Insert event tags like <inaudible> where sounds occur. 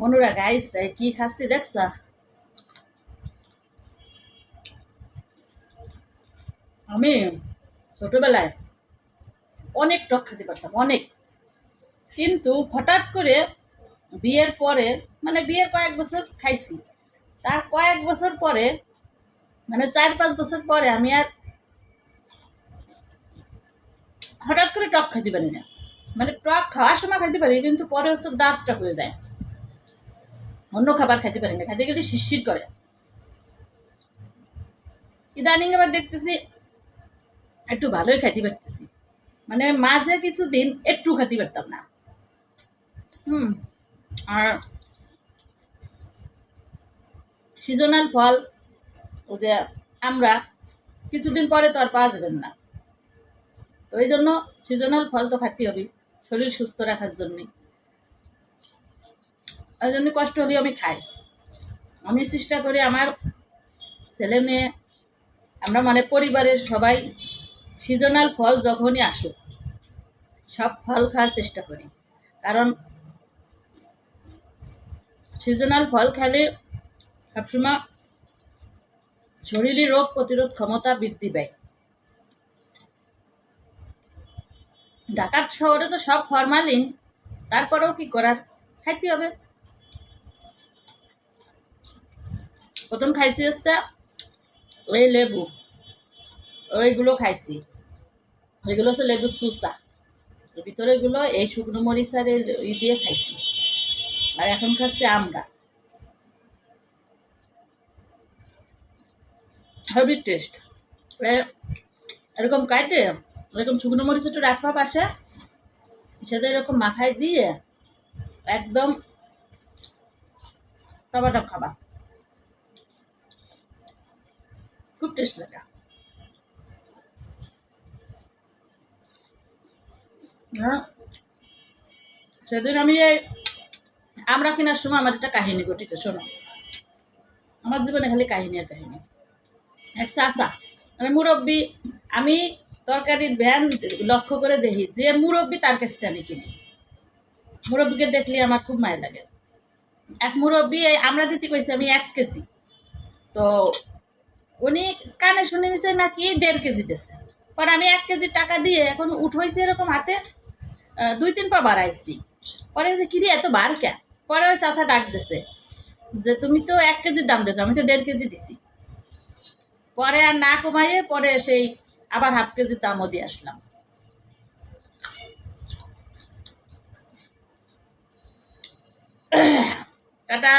মনুরা guys রে কি খাচ্ছি দেখছ? আমি ছোটবেলায় অনেক টক খেতে পারতাম, অনেক। কিন্তু হঠাৎ করে বিয়ের পরে মানে বিয়ের কয়েক বছর খাইছি। তার কয়েক বছর পরে মানে চার পাঁচ বছর পরে আমি আর হঠাৎ করে টক খাইতে পারি না। মানে টক খাওয়ার সময় খাইতে পারি, কিন্তু পরে হচ্ছে দাঁতটা হয়ে যায়। অন্য খাবার খাইতে পারি না, খাইতে গেলে শিরশির করে। ইদানিং আবার দেখতেছি একটু ভালোই খাইতে পারতেছি। মানে মাঝে কিছুদিন একটু খাইতে পারতাম না। হুম, আর সিজনাল ফল ও যে আমরা কিছুদিন পরে তো আর পাওয়া যাবেন না। তো এই জন্য সিজনাল ফল তো খাইতে হবে, শরীর সুস্থ রাখার জন্যে। ওই জন্য কষ্ট হলেও আমি খাই। আমি চেষ্টা করি আমার ছেলে মেয়ে, আমরা মানে পরিবারের সবাই সিজনাল ফল যখনই আসুক, সব ফল খাওয়ার চেষ্টা করি। কারণ সিজনাল ফল খেলে সবসময় শরীরে রোগ প্রতিরোধ ক্ষমতা বৃদ্ধি পায়। ঢাকার শহরে তো সব ফরমালিন তারপরেও কি করার? খাইতে হবে। প্রথম খাইছি হচ্ছে ওই লেবু। ওইগুলো খাইছি। ওইগুলো হচ্ছে লেবু সুসা ভিতরে গুলো এই শুকনো মরিচ আর এর ই দিয়ে খাইছি। আর এখন খাচ্ছি আমরা হেভি টেস্ট এরকম কাটে এরকম শুকনো মরিচ একটু রাখবা পাশে, সাথে এরকম মাথায় দিয়ে একদম টমাটম খাবা। খুব টেস্ট লাগে। হ্যাঁ সেদিন আমি এই আমরা কেনার সময় আমার একটা কাহিনী ঘটেছে, শোনো। আমার জীবনে খালি কাহিনী আর কাহিনী। এক চাচা মানে মুরব্বী, আমি তরকারির ভ্যান লক্ষ্য করে দেখি যে মুরব্বী তার কাছ আমি কিনি। মুরব্বীকে দেখলে আমার খুব মায় লাগে। এক মুরব্বী আমরা দিতে কইছি আমি এক কেজি। তো উনি কানে শুনে নিছে নাকি দেড় কেজি দিচ্ছে পরে আমি এক কেজি টাকা দিয়ে এখন উঠেছি এরকম হাতে দুই তিন পা বাড়াইছি। পরে যে কিরে এত বার কে পরে ওই চাচা ডাক দিছে যে, তুমি তো এক কেজির দাম দিয়েছ, আমি তো দেড় কেজি দিছি। পরে আর না কমাইয়ে পরে সেই আবার হাফ কেজির দামও দিয়ে আসলাম। <clears throat> টাটা।